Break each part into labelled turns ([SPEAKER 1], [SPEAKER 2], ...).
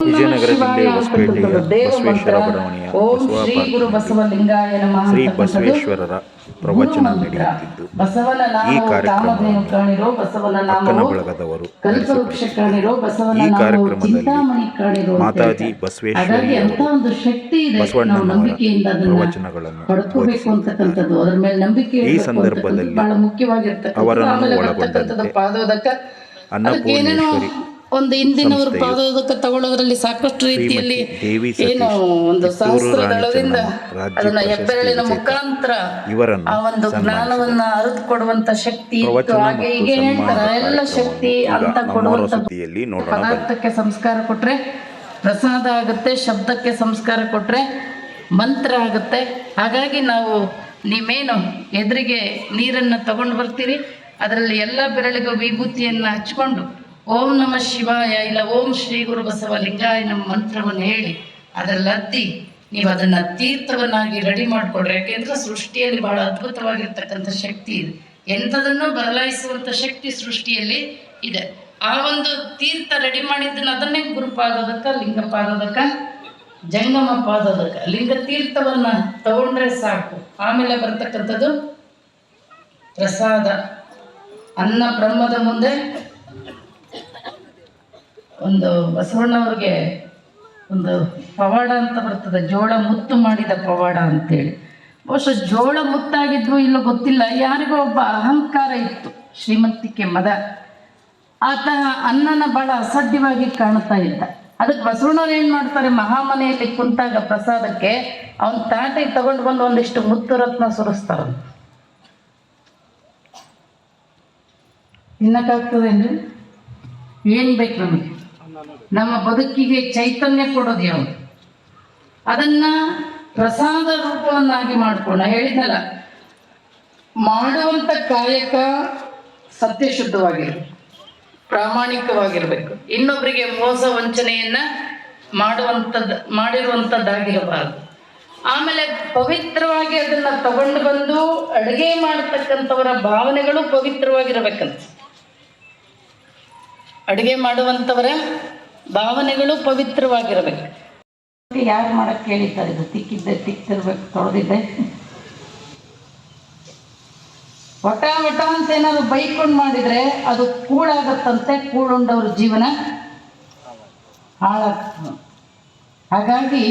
[SPEAKER 1] ವಿಜಯನಗರ ಜಿಲ್ಲೆ ಹೊಸಪೇಟೆಯ ಬಸವೇಶ್ವರ ಬಡಾವಣೆಯ
[SPEAKER 2] ಶ್ರೀ
[SPEAKER 1] ಬಸವೇಶ್ವರರ ಪ್ರವಚನ ನಡೆಯುತ್ತಿದ್ದು. ಈ ಕಾರ್ಯಕ್ರಮವನ್ನು ಅಕ್ಕನ ಬಳಗದವರು ಈ ಕಾರ್ಯಕ್ರಮದಲ್ಲಿ ಮಾತಾಜಿ ಬಸವೇಶ್ವರ ಬಸವಣ್ಣನವರ ಪ್ರವಚನಗಳನ್ನು ಈ ಸಂದರ್ಭದಲ್ಲಿ ಅವರನ್ನು ಒಳಗೊಂಡಂತೆ. ಅನ್ನಪೂರ್ಣೇಶ್ವರಿ.
[SPEAKER 2] ಒಂದು ಇಂದಿನವರು ಪಾದೋದಕ್ಕೆ ತಗೊಳ್ಳೋದ್ರಲ್ಲಿ ಸಾಕಷ್ಟು ರೀತಿಯಲ್ಲಿ ಏನು ಒಂದು ಸಹಸ್ರದಳದಿಂದ ಅದನ್ನ ಹೆಬ್ಬೆರಳಿನ ಮುಖಾಂತರ ಆ ಒಂದು ಜ್ಞಾನವನ್ನ ಅರಿತು ಕೊಡುವಂತ ಶಕ್ತಿ ಹಾಗೆ
[SPEAKER 1] ಈಗ
[SPEAKER 2] ಹೀಗೆ ಹೇಳ್ತಾರೆ. ಎಲ್ಲ ಶಕ್ತಿ ಅಂತ ಕೊಡುವಂತ. ಪದಾರ್ಥಕ್ಕೆ ಸಂಸ್ಕಾರ ಕೊಟ್ರೆ ಪ್ರಸಾದ ಆಗುತ್ತೆ ಶಬ್ದಕ್ಕೆ ಸಂಸ್ಕಾರ ಕೊಟ್ರೆ ಮಂತ್ರ ಆಗುತ್ತೆ. ಹಾಗಾಗಿ ನಾವು ನಿಮ್ಮೇನು ಎದುರಿಗೆ ನೀರನ್ನು ತಗೊಂಡು ಬರ್ತೀರಿ? ಅದರಲ್ಲಿ ಎಲ್ಲ ಬೆರಳಿಗೂ ವಿಭೂತಿಯನ್ನು ಹಚ್ಕೊಂಡು ಓಂ ನಮ ಶಿವಾಯ ಇಲ್ಲ ಓಂ ಶ್ರೀ ಗುರು ಬಸವ ಲಿಂಗಾಯ ನಮ್ಮ ಮಂತ್ರವನ್ನು ಹೇಳಿ ಅದರಲ್ಲಿ ನೀವು ಅದನ್ನ ತೀರ್ಥವನ್ನಾಗಿ ರೆಡಿ ಮಾಡಿಕೊಡ್ರಿ ಯಾಕೆಂದ್ರೆ ಸೃಷ್ಟಿಯಲ್ಲಿ ಬಹಳ ಅದ್ಭುತವಾಗಿರ್ತಕ್ಕಂಥ ಶಕ್ತಿ ಇದೆ. ಎಂಥದನ್ನು ಬದಲಾಯಿಸುವಂಥ ಶಕ್ತಿ ಸೃಷ್ಟಿಯಲ್ಲಿ ಇದೆ. ಆ ಒಂದು ತೀರ್ಥ ರೆಡಿ ಮಾಡಿದ್ದನ್ನು ಅದನ್ನೇ ಗುರುಪಾದೋದಕ್ಕ ಲಿಂಗ ಪಾದೋದಕ್ಕ ಜಂಗಮ ಪಾದೋದಕ. ಲಿಂಗ ತೀರ್ಥವನ್ನ ತಗೊಂಡ್ರೆ ಸಾಕು. ಆಮೇಲೆ ಬರ್ತಕ್ಕಂಥದ್ದು ಪ್ರಸಾದ. ಅನ್ನ ಬ್ರಹ್ಮದ ಮುಂದೆ ಒಂದು ಬಸವಣ್ಣವ್ರಿಗೆ ಒಂದು ಪವಾಡ ಅಂತ ಬರ್ತದೆ, ಜೋಳ ಮುತ್ತು ಮಾಡಿದ ಪವಾಡ ಅಂತೇಳಿ. ಬಹುಶಃ ಜೋಳ ಮುತ್ತಾಗಿದ್ರು ಇಲ್ಲೋ ಗೊತ್ತಿಲ್ಲ, ಯಾರಿಗೋ ಒಬ್ಬ ಅಹಂಕಾರ ಇತ್ತು, ಶ್ರೀಮಂತಿಕೆ ಮದ. ಆತ ಅನ್ನನ ಬಹಳ ಅಸಾಧ್ಯವಾಗಿ ಕಾಣ್ತಾ ಇದ್ದ. ಅದಕ್ಕೆ ಬಸವಣ್ಣವ್ರು ಏನು ಮಾಡ್ತಾರೆ, ಮಹಾಮನೆಯಲ್ಲಿ ಕುಂತಾಗ ಪ್ರಸಾದಕ್ಕೆ ಅವನ ತಾಟಿಗೆ ತಗೊಂಡು ಬಂದು ಒಂದಿಷ್ಟು ಮುತ್ತು ರತ್ನ ಸುರಿಸ್ತಾರೆ ತಿನ್ನಕ್ಕಾಗ್ತದೇನ್ರಿ ಏನು ಬೇಕು ನಮಗೆ? ನಮ್ಮ ಬದುಕಿಗೆ ಚೈತನ್ಯ ಕೊಡೋದು ಯಾವುದು? ಅದನ್ನ ಪ್ರಸಾದ ರೂಪವನ್ನಾಗಿ ಮಾಡ್ಕೊಂಡು ಹೇಳಿದಲ್ಲ ಮಾಡುವಂತ ಕಾಯಕ ಸತ್ಯಶುದ್ಧವಾಗಿರ್ಬೇಕು, ಪ್ರಾಮಾಣಿಕವಾಗಿರ್ಬೇಕು. ಇನ್ನೊಬ್ಬರಿಗೆ ಮೋಸ ವಂಚನೆಯನ್ನ ಮಾಡುವಂಥದ್ದು ಮಾಡಿರುವಂಥದ್ದಾಗಿರಬಾರ್ದು ಆಮೇಲೆ ಪವಿತ್ರವಾಗಿ ಅದನ್ನ ತಗೊಂಡು ಬಂದು ಅಡುಗೆ ಮಾಡತಕ್ಕಂಥವರ ಭಾವನೆಗಳು ಪವಿತ್ರವಾಗಿರಬೇಕಂತ. ಅಡುಗೆ ಮಾಡುವಂಥವರ ಭಾವನೆಗಳು ಪವಿತ್ರವಾಗಿರಬೇಕು. ಯಾರು ಮಾಡಕ್ಕೆ ಹೇಳಿದ್ದಾರೆ ಇದು ತಿಕ್ಕಿದ್ದೆ, ತಿಕ್ತಿರ್ಬೇಕು ತೊಳೆದಿದ್ದೆ ವಟ ವಟ ಅಂತ ಏನಾದ್ರು ಬೈಕೊಂಡು ಮಾಡಿದ್ರೆ ಅದು ಕೂಳಾಗತ್ತಂತೆ ಕೂಳುಂಡವ್ರ ಜೀವನ ಹಾಳಾಗ್ತದೆ. ಹಾಗಾಗಿ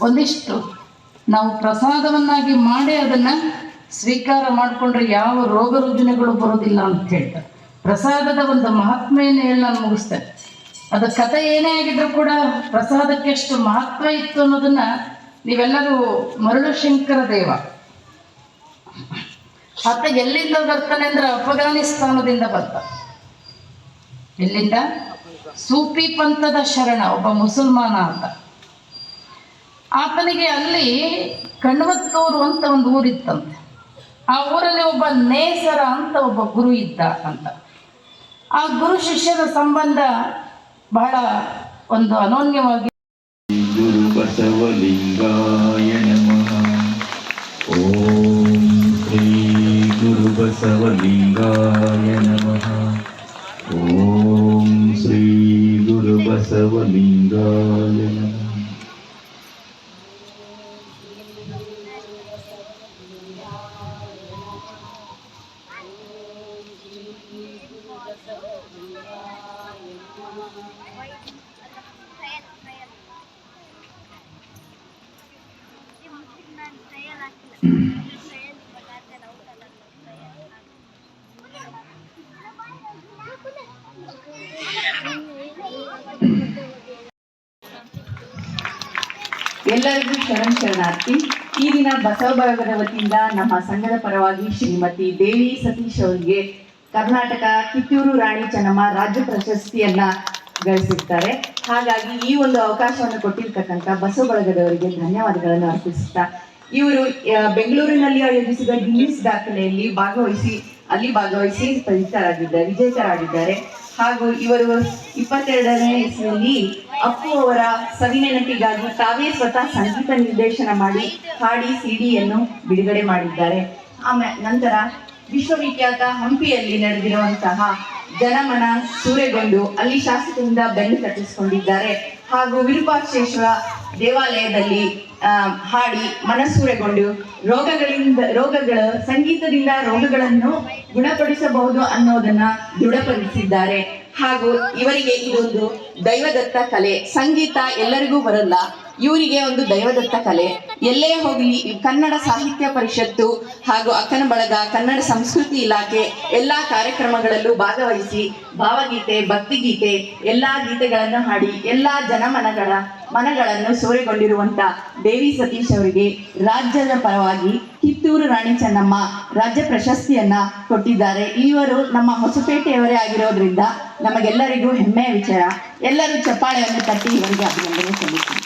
[SPEAKER 2] ಒಂದಿಷ್ಟು ನಾವು ಪ್ರಸಾದವನ್ನಾಗಿ ಮಾಡಿ ಅದನ್ನ ಸ್ವೀಕಾರ ಮಾಡಿಕೊಂಡ್ರೆ ಯಾವ ರೋಗ ರುಜಿನಗಳು ಬರೋದಿಲ್ಲ ಅಂತ ಹೇಳ್ತಾರೆ. ಪ್ರಸಾದದ ಒಂದು ಮಹಾತ್ಮೆಯನ್ನು ಹೇಳಿ ನಾನು ಮುಗಿಸ್ತೇನೆ. ಅದು ಕಥೆ ಏನೇ ಆಗಿದ್ರು ಕೂಡ ಪ್ರಸಾದಕ್ಕೆ ಎಷ್ಟು ಮಹತ್ವ ಇತ್ತು ಅನ್ನೋದನ್ನ ನೀವೆಲ್ಲರೂ ಮರಳು ಶಂಕರ ದೇವ. ಆತ ಎಲ್ಲಿಂದ ಬರ್ತಾನೆ ಅಂದ್ರೆ ಅಫ್ಘಾನಿಸ್ತಾನದಿಂದ ಬರ್ತ. ಎಲ್ಲಿಂದ? ಸೂಪಿ ಪಂಥದ ಶರಣ, ಒಬ್ಬ ಮುಸಲ್ಮಾನ ಅಂತ ಆತನಿಗೆ ಅಲ್ಲಿ ಕಣ್ವತ್ತೂರು ಅಂತ ಒಂದು ಊರಿತ್ತಂತೆ. ಆ ಊರಲ್ಲಿ ಒಬ್ಬ ನೇಸರ ಅಂತ ಒಬ್ಬ ಗುರು ಇದ್ದ ಅಂತ. ಆ ಗುರು ಶಿಷ್ಯರ ಸಂಬಂಧ ಬಹಳ ಒಂದು ಅನೋನ್ಯವಾಗಿ
[SPEAKER 3] ಗುರು ಬಸವಲಿಂಗಾಯ ನಮಃ ಓಂ ಶ್ರೀ ಗುರು ಬಸವಲಿಂಗಾಯ ನಮಃ ಓಂ ಶ್ರೀ ಗುರು ಬಸವಲಿಂಗಾಯ ನಮಃ
[SPEAKER 4] ಎಲ್ಲರಿಗೂ ಶರಣ ಶರಣಾರ್ಥಿ. ಈ ದಿನ ಬಸವ ವತಿಯಿಂದ ನಮ್ಮ ಸಂಘದ ಪರವಾಗಿ ಶ್ರೀಮತಿ ದೇವಿ ಸತೀಶ್ ಅವರಿಗೆ ಕರ್ನಾಟಕ ಕಿತ್ತೂರು ರಾಣಿ ಚೆನ್ನಮ್ಮ ರಾಜ್ಯ ಪ್ರಶಸ್ತಿಯನ್ನ ಗಳಿಸಿರ್ತಾರೆ. ಹಾಗಾಗಿ ಈ ಒಂದು ಅವಕಾಶವನ್ನು ಕೊಟ್ಟಿರ್ತಕ್ಕಂಥ ಬಸವ ಬಳಗದವರಿಗೆ ಧನ್ಯವಾದಗಳನ್ನು ಅರ್ಪಿಸುತ್ತಾ, ಇವರು ಬೆಂಗಳೂರಿನಲ್ಲಿ ಆಯೋಜಿಸಿದ ಗಿನ್ನಿಸ್ ದಾಖಲೆಯಲ್ಲಿ ಭಾಗವಹಿಸಿ, ಅಲ್ಲಿ ಭಾಗವಹಿಸಿ ಫಲಿತರಾಗಿದ್ದಾರೆ ವಿಜೇತರಾಗಿದ್ದಾರೆ. ಹಾಗೂ ಇವರು ಇಪ್ಪತ್ತೆರಡನೇ ಇಸ್ವಿಯಲ್ಲಿ ಅಪ್ಪು ಅವರ ಸವಿನೆನಪಿಗಾಗಿ ತಾವೇ ಸ್ವತಃ ಸಂಗೀತ ನಿರ್ದೇಶನ ಮಾಡಿ ಹಾಡಿ, ಸಿಡಿಯನ್ನು ಬಿಡುಗಡೆ ಮಾಡಿದ್ದಾರೆ. ಆಮೇಲೆ ನಂತರ ವಿಶ್ವವಿಖ್ಯಾತ ಹಂಪಿಯಲ್ಲಿ ನಡೆದಿರುವಂತಹ ಜನಮನ ಸೂರೆಗೊಂಡು ಅಲ್ಲಿ ಶಾಸಕರಿಂದ ಬೆನ್ನು ಕಟ್ಟಿಸಿಕೊಂಡಿದ್ದಾರೆ ಹಾಗೂ ವಿರೂಪಾಕ್ಷೇಶ್ವರ ದೇವಾಲಯದಲ್ಲಿ ಹಾಡಿ, ಮನಸೂರೆಗೊಂಡು ರೋಗಗಳಿಂದ, ರೋಗಗಳ, ಸಂಗೀತದಿಂದ ರೋಗಗಳನ್ನು ಗುಣಪಡಿಸಬಹುದು ಅನ್ನೋದನ್ನ ದೃಢಪಡಿಸಿದ್ದಾರೆ. ಹಾಗೂ ಇವರಿಗೆ ಇದೊಂದು ದೈವದತ್ತ ಕಲೆ, ಸಂಗೀತ ಎಲ್ಲರಿಗೂ ಬರಲ್ಲ. ಇವರಿಗೆ ಒಂದು ದೈವದತ್ತ ಕಲೆ. ಎಲ್ಲೇ ಹೋಗಲಿ, ಕನ್ನಡ ಸಾಹಿತ್ಯ ಪರಿಷತ್ತು ಹಾಗೂ ಅಕ್ಕನ ಬಳಗ, ಕನ್ನಡ ಸಂಸ್ಕೃತಿ ಇಲಾಖೆ ಎಲ್ಲಾ ಕಾರ್ಯಕ್ರಮಗಳಲ್ಲೂ ಭಾಗವಹಿಸಿ ಭಾವಗೀತೆ, ಭಕ್ತಿಗೀತೆ, ಎಲ್ಲಾ ಗೀತೆಗಳನ್ನು ಹಾಡಿ, ಎಲ್ಲಾ ಜನಮನಗಳ, ಮನಗಳನ್ನು ಸೂರೆಗೊಂಡಿರುವಂತ ದೇವಿ ಸತೀಶ್ ಅವರಿಗೆ ರಾಜ್ಯದ ಪರವಾಗಿ ಕಿತ್ತೂರು ರಾಣಿ ಚೆನ್ನಮ್ಮ ರಾಜ್ಯ ಪ್ರಶಸ್ತಿಯನ್ನ ಕೊಟ್ಟಿದ್ದಾರೆ. ಇವರು ನಮ್ಮ ಹೊಸಪೇಟೆಯವರೇ ಆಗಿರೋದ್ರಿಂದ ನಮಗೆಲ್ಲರಿಗೂ ಹೆಮ್ಮೆಯ ವಿಚಾರ. ಎಲ್ಲರೂ ಚಪ್ಪಾಳೆಯನ್ನು ತಟ್ಟಿ ಇವರಿಗೆ ಅಭಿನಂದನೆ ಸಲ್ಲಿಸ್ತೀನಿ